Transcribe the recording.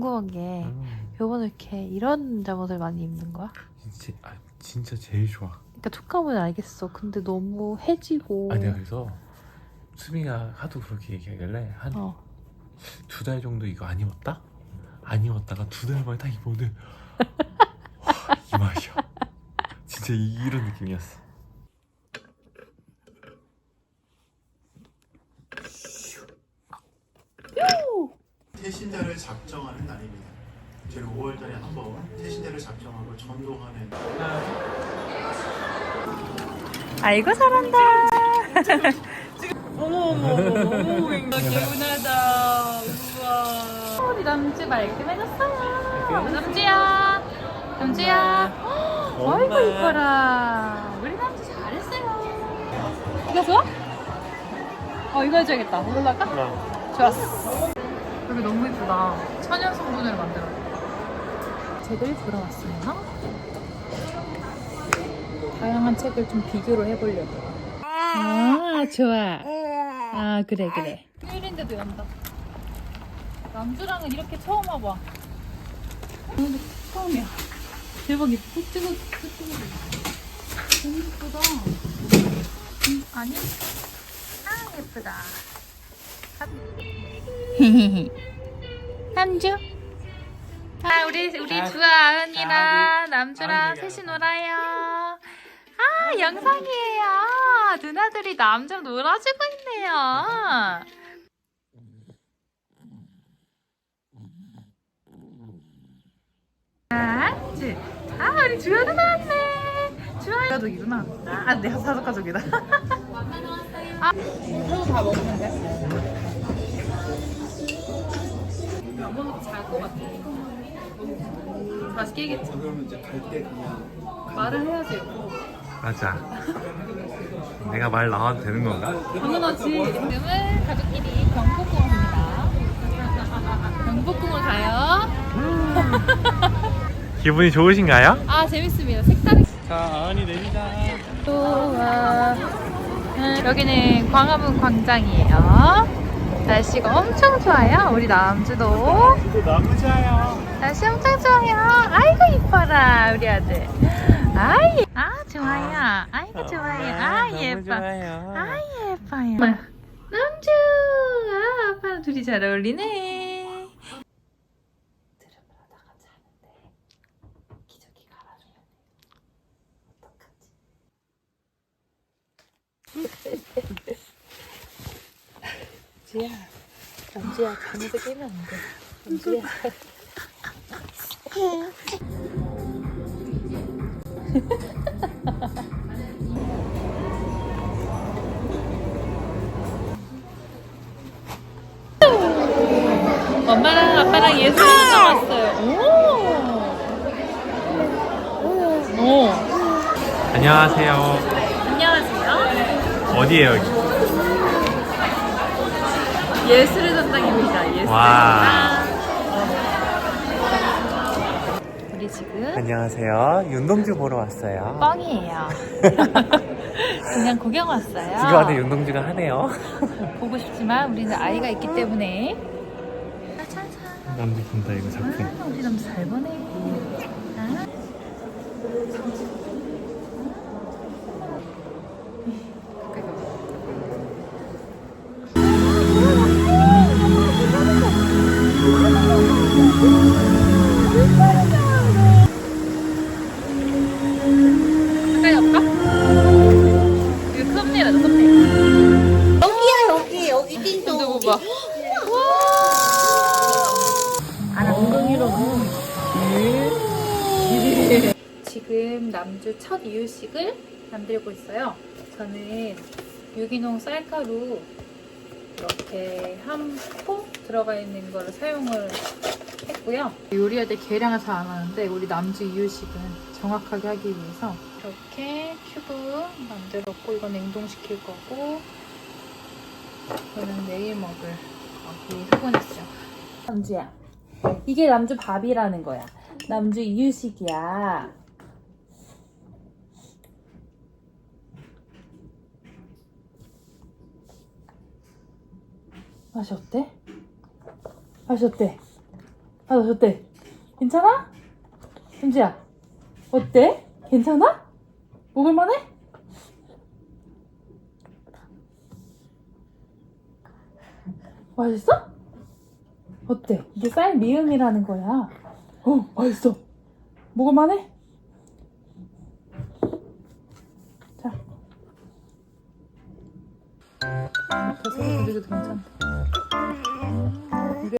궁금한 게 음, 요번에 이렇게 이런 잠옷을 많이 입는 거야? 진짜, 아, 진짜 제일 좋아. 그러니까 촉감은 알겠어. 근데 너무 해지고. 아 내가 그래서 수미가 하도 그렇게 얘기하길래 한 두 달 어. 정도 이거 안 입었다? 안 입었다가 두 달 만에 딱 입었는데 와, 이 맛이야. 진짜 이- 이런 느낌이었어. 날입니다. 저희 5월달에 한 번 태신대를 작정하고 전동하는 아이고 잘한다. 어머 어머 어머 어머 개운하다 우와 우리 남주 말끔해졌어요. 남주야, 남주야. 아이고 이뻐라. 우리 남주 잘했어요. 이거 좋아? 어 이거 해줘야겠다. 이걸로 할까? 좋았어. 여기 너무 이쁘다. 천연 성분으로 만들었네. 책을 들어왔어요. 다양한 책을 좀 비교를 해보려고. 아 좋아. 아 그래 그래. 휴일인데도 연다. 남주랑은 이렇게 처음 와봐. 오늘 처음이야. 대박이야. 꼭 찍어, 꼭 찍어. 너무 예쁘다. 음, 아니? 아, 예쁘다. 남주? 아, 우리, 우리 주아 은이랑 남주랑 셋이 놀아요. 아, 영상이에요. 아, 누나들이 남주 놀아주고 있네요. 아, 주. 아, 우리 주아도 나왔네. 주아 가족이구나. 아, 내가 사족 가족이다. 아, 다 먹으면 돼? 안 먹어도 잘것 같아. 다시 깨겠지. 그러면 이제 갈 때 그냥 말을 해야지. 맞아. 내가 말 나와도 되는 건가? 당연하지. 지금은 가족끼리 경복궁입니다. 경복궁을 가요. 기분이 좋으신가요? 아, 재밌습니다. 색다른. 자, 아은이 내리자. 좋아. 음, 여기는 광화문 광장이에요. 날씨가 엄청 좋아요. 우리 남주도 너무 좋아요. 날씨 엄청 좋아요. 아이고 이뻐라 우리 아들. 아이, 아 좋아요. 아이고 좋아요. 아 예뻐. 좋아요. 아 예뻐요. 남주, 아 아빠랑 둘이 잘 어울리네. 드럼을 하다가 자는데 기저귀가 알아주면 어떡하지? 남주야, 남주야 잠에서 깨면 안 돼. 남주야. 엄마랑 아빠랑 예술을 나왔어요. 오. 오. 안녕하세요. 안녕하세요. 어디에요? 여기? 예술의 전당입니다. 예술의 와. 전당. 우리 지금 안녕하세요. 윤동주 보러 왔어요. 뻥이에요. 그냥 구경 왔어요. 지금 안에 윤동주가 하네요. 보고 싶지만 우리는 아이가 있기 때문에. 남주 본다 이거 작품. 아, 우리 지금 남주 첫 이유식을 만들고 있어요. 저는 유기농 쌀가루 이렇게 한 포 들어가 있는 거를 사용을 했고요. 요리할 때 계량을 잘 안 하는데 우리 남주 이유식은 정확하게 하기 위해서 이렇게 큐브 만들었고 이건 냉동시킬 거고 이거는 내일 먹을 거기 수분했어요. 남주야, 이게 남주 밥이라는 거야. 남주 이유식이야. 맛이 어때? 맛이 어때? 아, 어때? 괜찮아? 은지야, 어때? 괜찮아? 먹을만해? 맛있어? 어때? 이게 쌀 미음이라는 거야. 어, 맛있어. 먹을만해? 자. 음. 됐어, 이거 괜찮다.